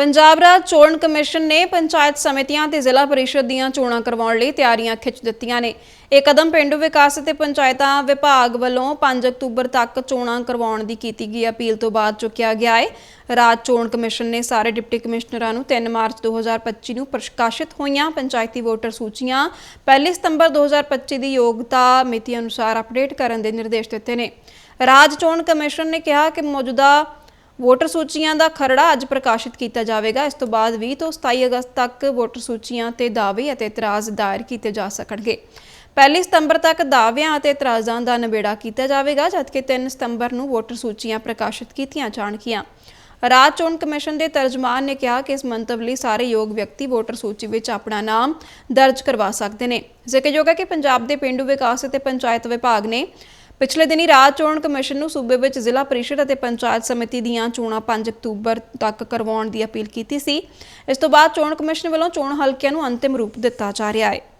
ਪੰਜਾਬ ਰਾਜ ਚੋਣ ਕਮਿਸ਼ਨ ਨੇ ਪੰਚਾਇਤ ਸਮਿਤੀਆਂ ਤੇ ਜ਼ਿਲ੍ਹਾ ਪਰਿਸ਼ਦ ਦੀਆਂ ਚੋਣਾਂ ਕਰਵਾਉਣ ਲਈ ਤਿਆਰੀਆਂ ਖਿੱਚ ਦਿੱਤੀਆਂ ਨੇ। ਇਹ ਕਦਮ ਪਿੰਡੂ ਵਿਕਾਸ ਅਤੇ ਪੰਚਾਇਤਾਂ ਵਿਭਾਗ ਵੱਲੋਂ 5 ਅਕਤੂਬਰ ਤੱਕ ਚੋਣਾਂ ਕਰਵਾਉਣ ਦੀ ਕੀਤੀ ਗਈ ਅਪੀਲ ਤੋਂ ਬਾਅਦ ਚੁੱਕਿਆ ਗਿਆ ਹੈ ਰਾਜ ਚੋਣ ਕਮਿਸ਼ਨ ਨੇ ਸਾਰੇ ਡਿਪਟੀ ਕਮਿਸ਼ਨਰਾਂ ਨੂੰ 3 ਮਾਰਚ 2025 ਨੂੰ ਪ੍ਰਕਾਸ਼ਿਤ ਹੋਈਆਂ ਪੰਚਾਇਤੀ ਵੋਟਰ ਸੂਚੀਆਂ 1 ਸਤੰਬਰ 2025 ਦੀ ਯੋਗਤਾ ਮਿਤੀ ਅਨੁਸਾਰ ਅਪਡੇਟ ਕਰਨ ਦੇ ਨਿਰਦੇਸ਼ ਦਿੱਤੇ ਨੇ। ਰਾਜ ਚੋਣ ਕਮਿਸ਼ਨ ਨੇ ਕਿਹਾ ਕਿ ਮੌਜੂਦਾ ਵੋਟਰ ਸੂਚੀਆਂ ਦਾ ਖਰੜਾ ਅੱਜ ਪ੍ਰਕਾਸ਼ਿਤ ਕੀਤਾ ਜਾਵੇਗਾ। ਇਸ ਤੋਂ ਬਾਅਦ 20 ਤੋਂ 27 ਅਗਸਤ ਤੱਕ ਵੋਟਰ ਸੂਚੀਆਂ ਤੇ ਦਾਅਵੇ ਅਤੇ ਇਤਰਾਜ਼ ਦਾਇਰ ਕੀਤੇ ਜਾ ਸਕਣਗੇ। ਪਹਿਲੀ ਸਤੰਬਰ ਤੱਕ ਦਾਅਵਿਆਂ ਅਤੇ ਇਤਰਾਜ਼ਾਂ ਦਾ ਨਿਬੇੜਾ ਕੀਤਾ ਜਾਵੇਗਾ, ਜਦਕਿ 3 ਸਤੰਬਰ ਨੂੰ ਵੋਟਰ ਸੂਚੀਆਂ ਪ੍ਰਕਾਸ਼ਿਤ ਕੀਤੀਆਂ ਜਾਣਗੀਆਂ। ਰਾਜ ਚੋਣ ਕਮਿਸ਼ਨ ਦੇ ਤਰਜਮਾਨ ਨੇ ਕਿਹਾ ਕਿ ਇਸ ਮੰਤਵ ਲਈ ਸਾਰੇ ਯੋਗ ਵਿਅਕਤੀ ਵੋਟਰ ਸੂਚੀ ਵਿੱਚ ਆਪਣਾ ਨਾਮ ਦਰਜ ਕਰਵਾ ਸਕਦੇ ਨੇ। ਜ਼ਿਕਰਯੋਗ ਹੈ ਕਿ ਪੰਜਾਬ ਦੇ ਪਿੰਡੂ ਵਿਕਾਸ ਅਤੇ ਪੰਚਾਇਤ ਵਿਭਾਗ ਨੇ ਪਿਛਲੇ ਦਿਨੀ ਰਾਜ ਚੋਣ ਕਮਿਸ਼ਨ ਨੂੰ ਸੂਬੇ ਵਿੱਚ ਜ਼ਿਲ੍ਹਾ ਪਰਿਸ਼ਦ ਅਤੇ ਪੰਚਾਇਤ ਸਮਿਤੀ ਦੀਆਂ ਚੋਣਾਂ 5 ਅਕਤੂਬਰ ਤੱਕ ਕਰਵਾਉਣ ਦੀ ਅਪੀਲ ਕੀਤੀ ਸੀ। ਇਸ ਤੋਂ ਬਾਅਦ ਚੋਣ ਕਮਿਸ਼ਨ ਵੱਲੋਂ ਚੋਣ ਹਲਕਿਆਂ ਨੂੰ ਅੰਤਿਮ ਰੂਪ ਦਿੱਤਾ ਜਾ ਰਿਹਾ ਹੈ।